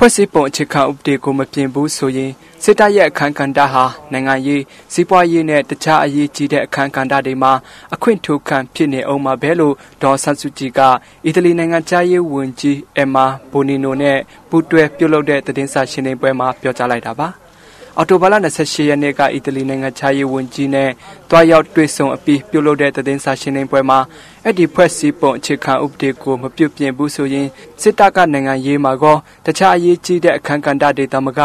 ဖွဲ့စည်းပုံအခြေခံဥပဒေကိုမပြင်ဘူးဆိုရင်စစ်တပ်ရဲ့အခမ်းကဏ္ဍဟာနိုင်ငံရေးစီးပွားရေးနဲ့တခြားအရေးကြီးတဲ့အခမ်းကဏ္ဍတွေမှာအခွင့်ထိုးခံဖြစ်နေအောင်မှာပဲလို့ဒေါ်ဆန်စုကြည်ကအီတလီနိုင်ငံသားရေးဝန်ကြီးအမ်မာဘိုနီနိုနဲ့ပူးတွဲပြုလုပ်တဲ့သတင်းစာရှင်းလင်းပွဲမှာပြောကြားလိုက်တာပါ။ အော်တိုဘာလ28ရက်နေ့ကအီတလီနိုင်ငံခြားရေးဝန်ကြီးနဲ့တွားရောက်တွေ့ဆုံအပြီးပြုလုပ်တဲ့သတင်းစာရှင်းလင်းပွဲမှာအဲ့ဒီဖွဲ့စည်းပုံအခြေခံဥပဒေကိုမပြုတ်ပြင်ဘူးဆိုရင်စစ်တပ်ကနိုင်ငံရေးမှာကောတခြားအရေးကြီးတဲ့အခမ်းကဏ္ဍတွေတမက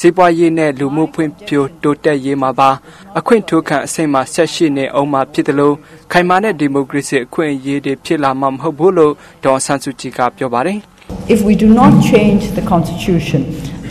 စီးပွားရေးနဲ့လူမှုဖွံ့ဖြိုးတိုးတက်ရေးမှာပါအခွင့်ထိုးခံအစိမ့်မှာဆက်ရှိနေအောင်မှာဖြစ်တယ်လို့ခိုင်မာတဲ့ဒီမိုကရေစီအခွင့်အရေးတွေဖြစ်လာမှာမဟုတ်ဘူးလို့ဒေါ်ဆန်စုကြည်ကပြောပါတယ် If we do not change the constitution,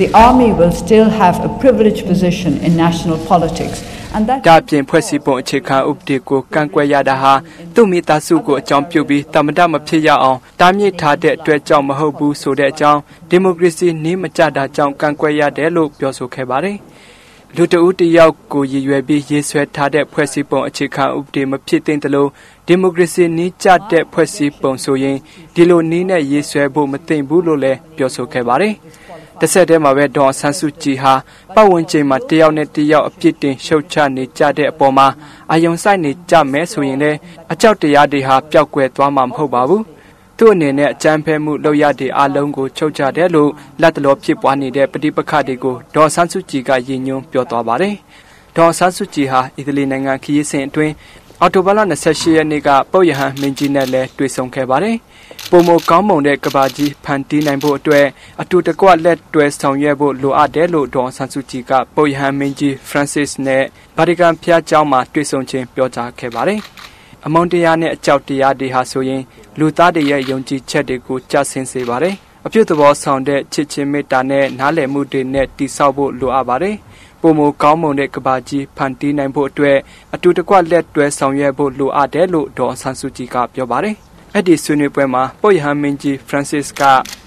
the army will still have a privileged position in national politics. And that ဒါပြင်ဖွဲ့စည်းပုံအခြေခံဥပဒေကိုကန့်ကွက်ရတာဟာသူ့မိသားစုကိုအကြောင်းပြုပြီးတမန်တမဖြစ်ရအောင်တားမြစ်ထားတဲ့အတွက်ကြောင့်မဟုတ်ဘူးဆိုတဲ့အကြောင်းဒီမိုကရေစီနှင်းမကြတာကြောင့်ကန့်ကွက်ရတယ်လို့ပြောဆိုခဲ့ပါတယ်။လူတဦးတယောက်ကိုရည်ရွယ်ပြီးရေးဆွဲထားတဲ့ဖွဲ့စည်းပုံအခြေခံဥပဒေမဖြစ်သင့်သလိုဒီမိုကရေစီနည်းကျတဲ့ဖွဲ့စည်းပုံဆိုရင်ဒီလိုနည်းနဲ့ရေးဆွဲဖို့မသင့်ဘူးလို့လည်းပြောဆိုခဲ့ပါတယ်။ တစ်ဆက်တည်းမှာပဲဒေါ်ဆန်းစုကြည်ဟာပတ်ဝန်းကျင်မှာတယောက်နဲ့တယောက်အပြစ်တင်ရှုတ်ချနေကြတဲ့အပေါ်မှာအာယုံဆိုင်နေကြမဲဆိုရင်လည်းအကြောက်တရားတွေဟာပျောက်ကွယ်သွားမှာမဟုတ်ပါဘူး။သူ့အနေနဲ့အကြမ်းဖက်မှုလုပ်ရတဲ့အလုံးကိုချုပ်ချတယ်လို့လက်တလောဖြစ်ပွားနေတဲ့ပဋိပက္ခတွေကိုဒေါ်ဆန်းစုကြည်ကရည်ညွှန်းပြောသွားပါတယ်။ဒေါ်ဆန်းစုကြည်ဟာအီတလီနိုင်ငံခရီးစဉ်အတွင်း အော်တိုဘာလ28ရက်နေ့ကပုတ်ရဟန်းမင်းကြီးနဲ့လည်းတွေ့ဆုံခဲ့ပါတယ်။ပုံမကောင်းမွန်တဲ့ကဘာကြီးဖန်တီးနိုင်ဖို့အတွက်အတူတကွလက်တွဲဆောင်ရွက်ဖို့လိုအပ်တယ်လို့ဒေါ်ဆန်းစုကြည်ကပုတ်ရဟန်းမင်းကြီး Francis နဲ့ဗာတီကန်ဖျားเจ้าမှာတွေ့ဆုံခြင်းပြောကြားခဲ့ပါတယ်။အမုန်းတရားနဲ့အကြောက်တရားတွေဟာဆိုရင်လူသားတွေရဲ့ယုံကြည်ချက်တွေကိုကြဆင်းစေပါတယ်။အပြုသဘောဆောင်တဲ့ချစ်ချင်းမေတ္တာနဲ့နားလည်မှုတွေနဲ့တည်ဆောက်ဖို့လိုအပ်ပါတယ်။ ပုံမကောင်းမွန်တဲ့ကဘာကြီးဖန်တီးနိုင်ဖို့အတွက်အတူတကွလက်တွဲဆောင်ရွက်ဖို့လိုအပ်တယ်လို့ဒေါ်ဆန်းစုကြည်ကပြောပါတယ်။အဲ့ဒီဆွေးနွေးပွဲမှာပုတ်ရဟန်းမင်းကြီး Francis က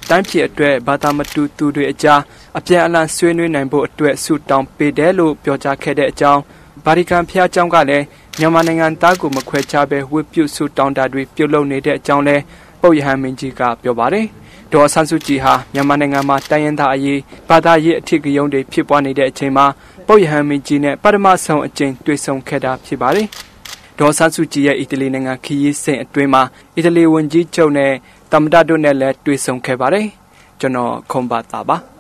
တိုင်းပြည်အတွက်ဘာသာမတူသူတွေအကြားအပြန်အလှန်ဆွေးနွေးနိုင်ဖို့အတွက်ဆုတောင်းပေးတယ်လို့ပြောကြားခဲ့တဲ့အကြောင်းဗာတီကန်ဖျားเจ้าကလည်းမြန်မာနိုင်ငံသားကိုမခွဲခြားဘဲဝတ်ပြုဆုတောင်းတာတွေပြုလုပ်နေတဲ့အကြောင်းလဲ ပုတ်ရဟန်းမင်းကြီးကပြောပါတယ်။ဒေါ်ဆန်းစုကြည်ဟာမြန်မာနိုင်ငံမှာတိုင်းရင်းသားအရေးဘာသာရေးအထစ်ကယုံတွေဖြစ်ပွားနေတဲ့အချိန်မှာပုတ်ရဟန်းမင်းကြီးနဲ့ပထမဆုံးအကြိမ်တွေ့ဆုံခဲ့တာဖြစ်ပါတယ်။ဒေါ်ဆန်းစုကြည်ရဲ့အီတလီနိုင်ငံခရီးစဉ်အတွင်းမှာအီတလီဝန်ကြီးချုပ်နဲ့တမ္မတတို့နဲ့လည်းတွေ့ဆုံခဲ့ပါတယ်။ကျွန်တော်ခွန်ပါတာပါ။